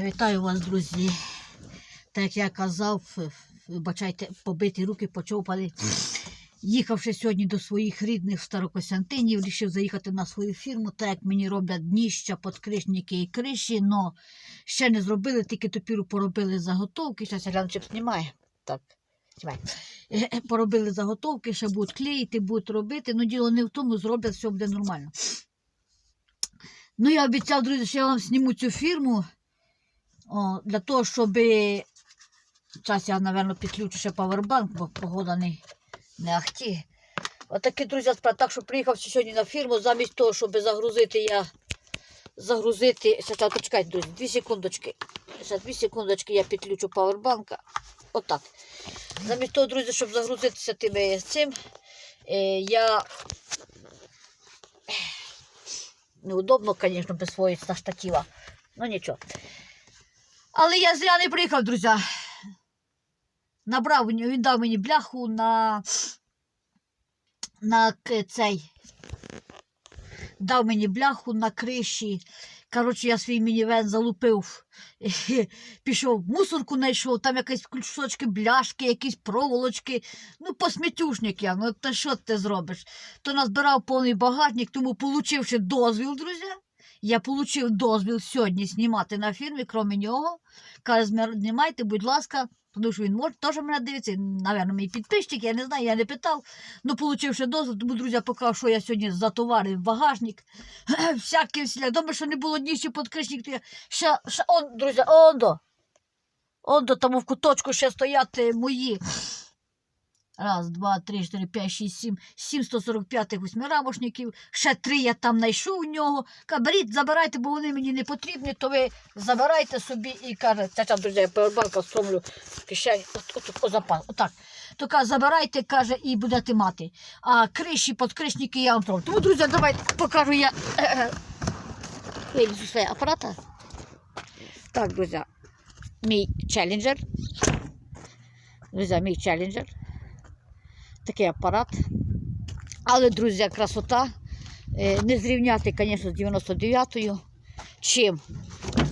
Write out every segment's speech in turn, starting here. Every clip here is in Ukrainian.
Вітаю вас, друзі. Так як я казав, вибачайте, побиті руки почовпали. Їхавши сьогодні до своїх рідних в Старокостянтинів, вирішив заїхати на свою фірму, так як мені роблять дніща, подкришники і криші, но ще не зробили, тільки тепер поробили заготовки. Зараз я гляну, чи знімає. Так, Поробили заготовки, ще будуть клеїти, будуть робити. Ну, діло не в тому, зроблять, все буде нормально. Ну, я обіцяв, друзі, що я вам зніму цю фірму о, для того, щоб. Зараз я, мабуть, підключу ще павербанк, бо погода не, не ахті. Отакі, друзі, справа. Так що приїхав сьогодні на фірму, замість того, щоб загрузити, я загрузити. Зараз, почекайте, друзі, дві секундочки. Зараз дві секундочки я підключу павербанка. Отак. Замість того, друзі, щоб загрузитися тими цим, е, я неудобно, звісно, без своїх штатива. Ну нічого. Але я зря не приїхав, друзі. Набрав, він дав мені бляху на, на цей. Дав мені бляху на криші. Коротше, я свій мінівен залупив. Пішов, мусорку знайшов, там якісь кусочки бляшки, якісь проволочки. Ну, посмітюшник я. Ну, та що ти зробиш? То назбирав повний багатник, тому, получивши дозвіл, друзі, я отримав дозвіл сьогодні знімати на фірмі, крім нього. Каже, знімайте, будь ласка, тому що він може теж мене дивиться, напевно, мій підписчик, я не знаю, я не питав. Ну, получивши дозвіл, тому, друзі, покажу, що я сьогодні затоварив багажник. Всякий всіляк. Добре, що не було ніжче подкришник, то я ще, ще, он, друзі, он до. Он до тому в куточку ще стоять е, мої. Раз, два, три, чотири, п'ять, шість, сім, сім 145 восьмирамошників. Ще три я там знайшов у нього. Каже, забирайте, бо вони мені не потрібні, то ви забирайте собі і каже, ця там, друзі, я повербанка сомлю в кишені. От, от, от, запас, отак. То каже, забирайте, каже, і будете мати. А криші, подкришники я вам зроблю. Тому, друзі, давайте покажу я е, вилізу своє апарата. Так, друзі, мій челленджер. Друзі, мій челленджер такий апарат. Але, друзі, красота. Е, Не зрівняти, звісно, з 99-ю. Чим?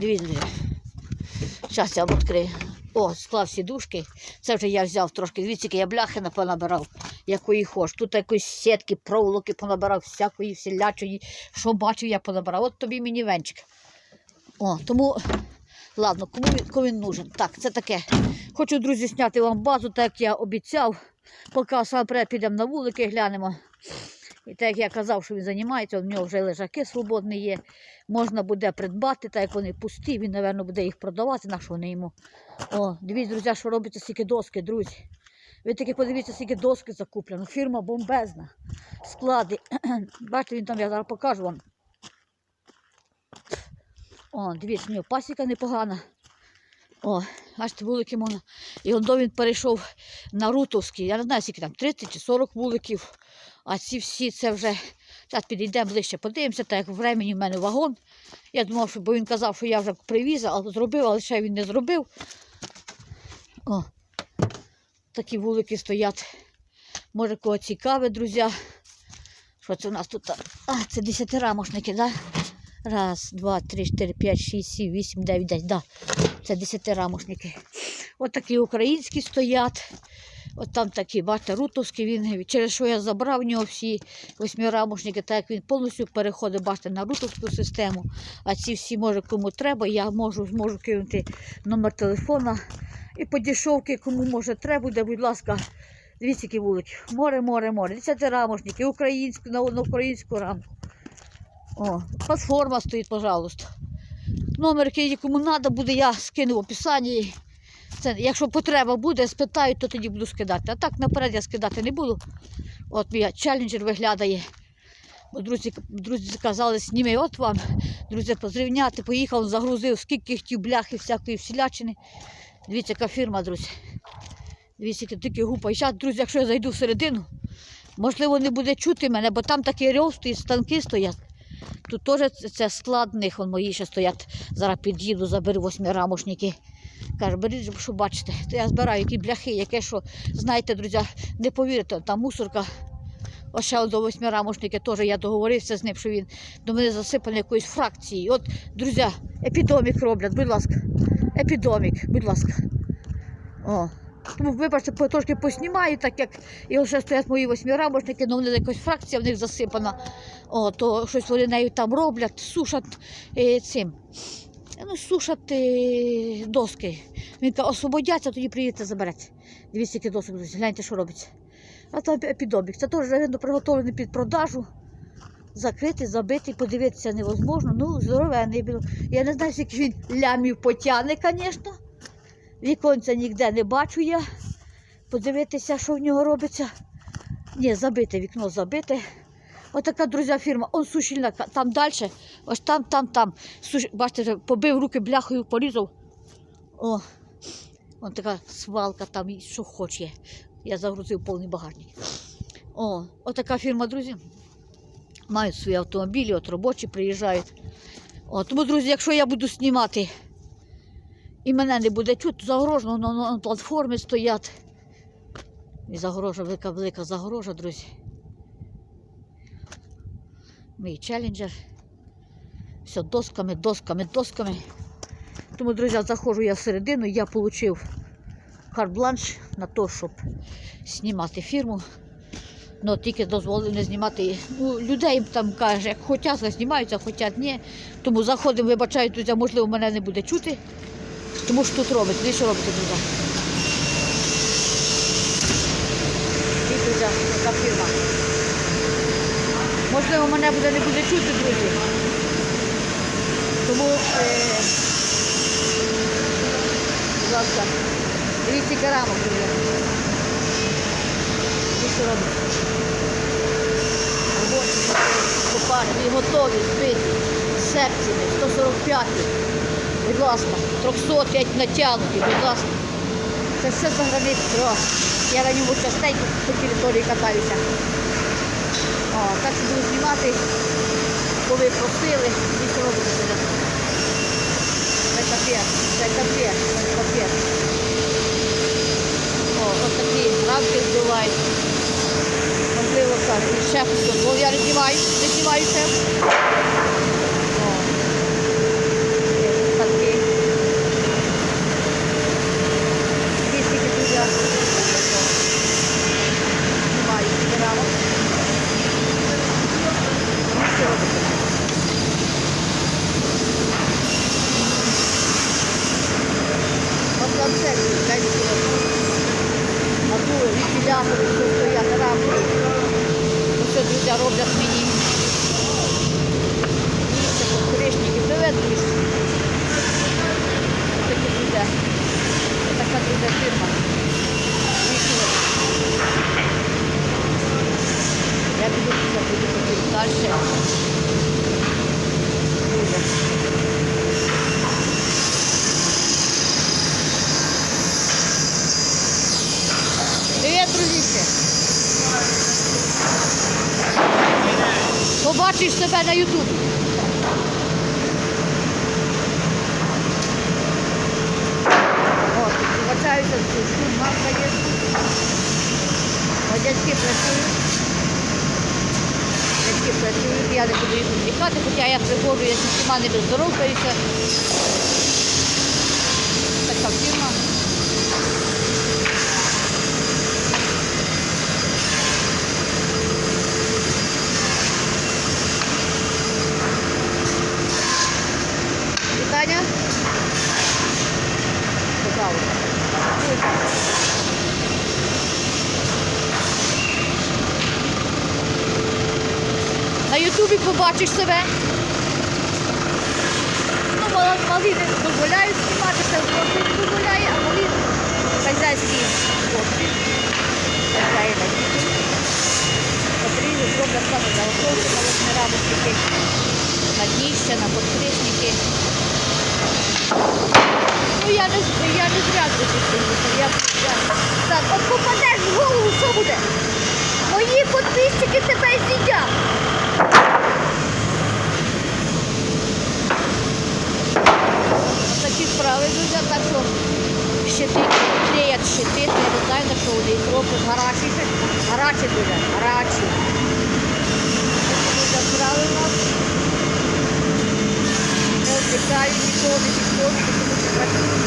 Дивіться. Зараз я вам відкрию. О, склав сідушки. Це вже я взяв трошки. Дивіться, я бляхи понабирав, якої хоч. Тут якоїсь сітки, проволоки понабирав, всякої всілячої. Що бачив, я понабирав. От тобі мінівенчик. О, тому, ладно, кому, кому він нужен? Так, це таке. Хочу, друзі, зняти вам базу, так як я обіцяв. Поки сам перед підемо на вулики, глянемо. І так як я казав, що він займається, в нього вже лежаки свободні є. Можна буде придбати, так як вони пусті, він, мабуть, буде їх продавати, на що вони йому. О, дивіться, друзі, що робиться стільки доски, друзі. Ви таки подивіться, скільки доски закуплено. Фірма бомбезна. Склади. Бачите, він там, я зараз покажу вам. О, дивіться, в нього пасіка непогана. О, бачите, вулики можна. І он він перейшов на Рутовський. Я не знаю, скільки там, 30 чи 40 вуликів. А ці всі це вже. Зараз підійдемо ближче, подивимося, так як времені в мене вагон. Я думав, що бо він казав, що я вже привіз, але зробив, але ще він не зробив. О, такі вулики стоять. Може, кого цікаве, друзі. Що це у нас тут? А, це десятирамошники, так? Да? Раз, два, три, чотири, п'ять, шість, сім, вісім, дев'ять, десять. Да. Це десятирамошники. От такі українські стоять. От там такі, бачите, рутовські він, через що я забрав в нього всі восьмирамошники, так як він повністю переходить, бачите, на рутовську систему. А ці всі, може, кому треба, я можу, зможу кинути номер телефона. І по дешевки, кому може треба буде, будь ласка, дивіться, які вулики. Море, море, море. Десятирамошники, українську, на, на українську рамку. О, платформа стоїть, пожалуйста. Номер, який кому треба буде, я скину в описанні. Це, якщо потреба буде, спитають, то тоді буду скидати. А так наперед я скидати не буду. От мій челленджер виглядає. Бо друзі, друзі казали, зніми от вам. Друзі, позрівняти, поїхав, загрузив, скільки хотів бляхи, всякої всілячини. Дивіться, яка фірма, друзі. Дивіться, такі гупа. І зараз, друзі, якщо я зайду всередину, можливо, не буде чути мене, бо там такі рев стоїть, станки стоять. Тут теж це- складних, вон мої ще стоять. Зараз під'їду, заберу восьмирамошники. Каже, беріть, що бачите. То я збираю які бляхи, яке що. Знаєте, друзі, не повірите, там мусорка. Ось ще до восьмирамошники теж я договорився з ним, що він до мене засипаний якоюсь фракцією. От, друзі, Епідомік роблять, будь ласка. Епідомік, будь ласка. О. Тому, вибачте, трошки поснімаю, так як і вже стоять мої восьмирамочники, але вони якась фракція в них засипана. О, то щось вони нею там роблять, сушать е, цим. Ну, сушать е, доски. Він каже, освободяться, тоді приїдете заберете. Дивіться, які друзі, гляньте, що робиться. А там епідомік. Це теж видно приготовлений під продажу. Закритий, забитий, подивитися невозможно. Ну, здоровенний. був. Я не знаю, скільки він лямів потягне, звісно. Віконця ніде не бачу я. Подивитися, що в нього робиться. Ні, забите, вікно забите. Отака, друзі, фірма. Он сушильна, там далі, ось там, там, там. Суш... Бачите, побив руки бляхою, порізав. О, вон така свалка там, і що хоче. Я загрузив повний багажник. О, отака фірма, друзі. Мають свої автомобілі, от робочі приїжджають. О, тому, друзі, якщо я буду знімати і мене не буде чути, загорожено, на, на платформі стоять. І загорожа, велика, велика загорожа, друзі. Мій челенджер. Все, досками, досками, досками. Тому, друзі, заходжу я всередину, я отримав карт-бланш на те, щоб знімати фірму. Ну, тільки дозволили не знімати. Ну, людей там каже, як хочуть, знімаються, хочуть ні. Тому заходимо, вибачаю, друзі, можливо, мене не буде чути. Тому що тут робиться, дивіться, що робиться. І, друзі, яка фірма. Можливо, мене буде не буде чути, друзі. Тому, е, будь ласка, дивіться керамок, друзі. Дивіться, що робиться. Робочі, копарні, готові, збиті, секціями, 145 будь ласка, 305 натягнуті, будь ласка. Це все за границю. Я на ньому частенько по території катаюся. О, так що буду знімати, коли просили, і що робити буде. Це капець, це капець, це капець. О, ось такі рамки збивають. Можливо, так, і шеф дозволив. Я не знімаю, не знімаю шеф. О, є такі. Є стільки дуже. Знімаю ці рамок. І що робити? От там все, дай сюди. А ту вентилятори, що стоять рамки. Оце, друзі, роблять мені. Місце, покришники, привезли. Такі друзі. Така друзі фірма. Вийшли. Я піду туди, буду ходити далі. Друзі. Побачиш себе на Ютубі. Вибачаюся, що шум мавка є. Дядьки працюють. Працюють, я не буду їх відвлікати, хоча я приходжу, я з усіма не безздоровкаюся. Така фірма. Вітання. Пожалуйста. На Побачиш себе. Ну, малі не дозволяють знімати, це не дозволяє, а малі хазяйські хлопці. Потрібно зроблять саме на готовки, на восьмирамочники, на дніща, на подкришники. Ну я не, зря. Я, я... Так, от попадеш в голову, що буде? Мої підписчики тебе з'їдять. Так що щити, клеят щити, я не знаю, на що вони роблять. гарачі ще. дуже, гарачі. Забрали нас. Не обіцяю не підходити, тому що працюю.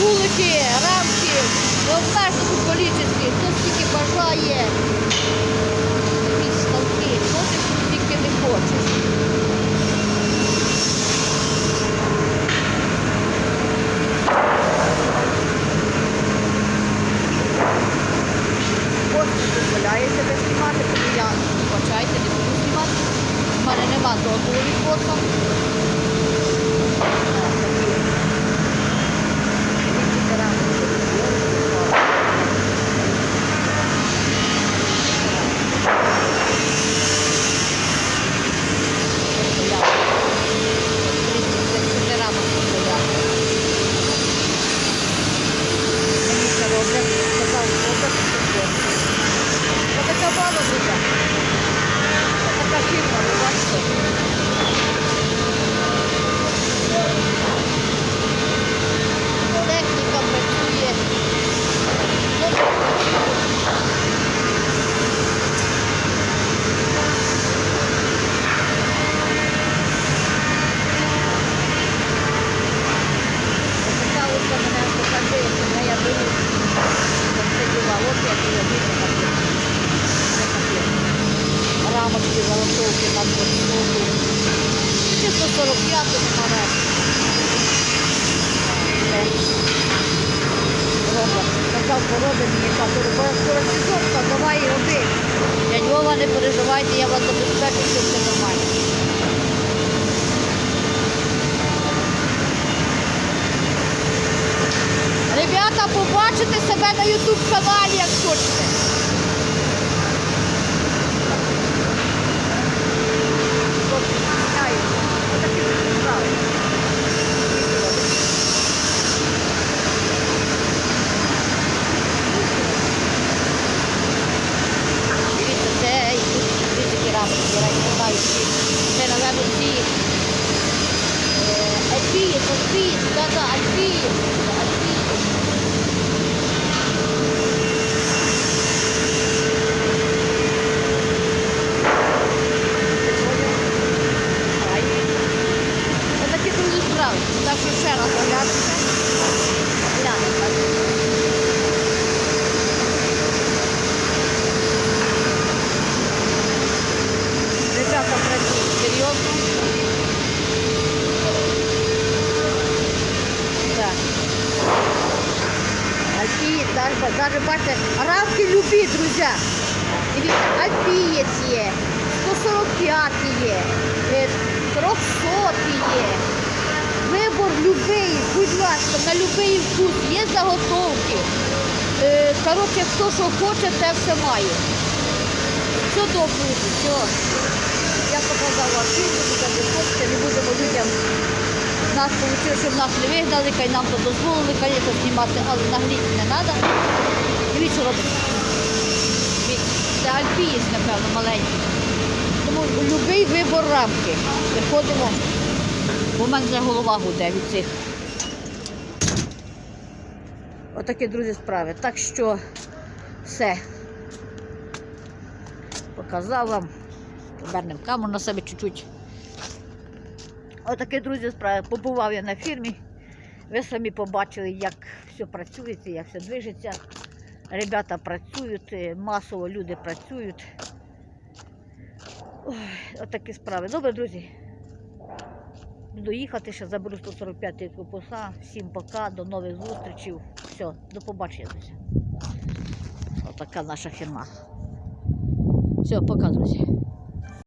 Вулики, рамки, в обмеженому кількості, хто скільки бажає. Якісь ставки, що ти тільки не хочеш. От не дозволяє себе знімати, тому я вибачайте, не буду знімати. У мене нема дозволу від боса. Така баба буде. Така фірма, ви бачите. Техніка працює. Добре працює. Така от мене покажи, як я беру. Там це діла, от як я беру. Рамочки, заготовки на подсолу. Чисто 45 номер. Казав, породи мені каже, коротизовка, давай роби. Дядь Вова, не переживайте, я вас забезпечу, що все нормально. Ребята, побачите себе на YouTube каналі, як хочете. Хлопці, міняю. Отакі от справи. Дивіться, це йдуть дивіться, які рамочки, я не знаю, всі. Це, напевно, всі е, альпієць, альпієць, да-да, альпієць, альпієць. Отакі друзі справи. Так що ще раз оглянемося. Глянемо так. Ребята працюють серйозно. Так. Альпієць, даже, бачите, рамки любі, друзі. Дивіться, альпієць є, 145 є, е, 300 є. Вибор любий, будь ласка, на будь-який вкус, є заготовки. Е, Коротше, хто що хоче, те все має. Все добре, все. Я показала хочете, не будемо людям. Нас вийшло, щоб нас не вигнали, хай нам то дозволили, звісно, знімати, але нагріти не треба. Що робить. Дивіться, Це альпієць, напевно, маленький. Тому будь-який вибор рамки. Виходимо. Бо в мене вже голова гуде від цих. Отакі, друзі, справи. Так що все. Показав вам. Повернемо камеру на себе чуть-чуть. Отакі, друзі, справи. Побував я на фірмі. Ви самі побачили, як все працює, як все движеться. Ребята працюють, масово люди працюють. Ой, отакі справи. Добре, друзі. Буду їхати, ще заберу 145-й корпуса. Всім пока, до нових зустрічей. Все, до побачення, друзі. Отака наша фірма. Все, пока, друзі.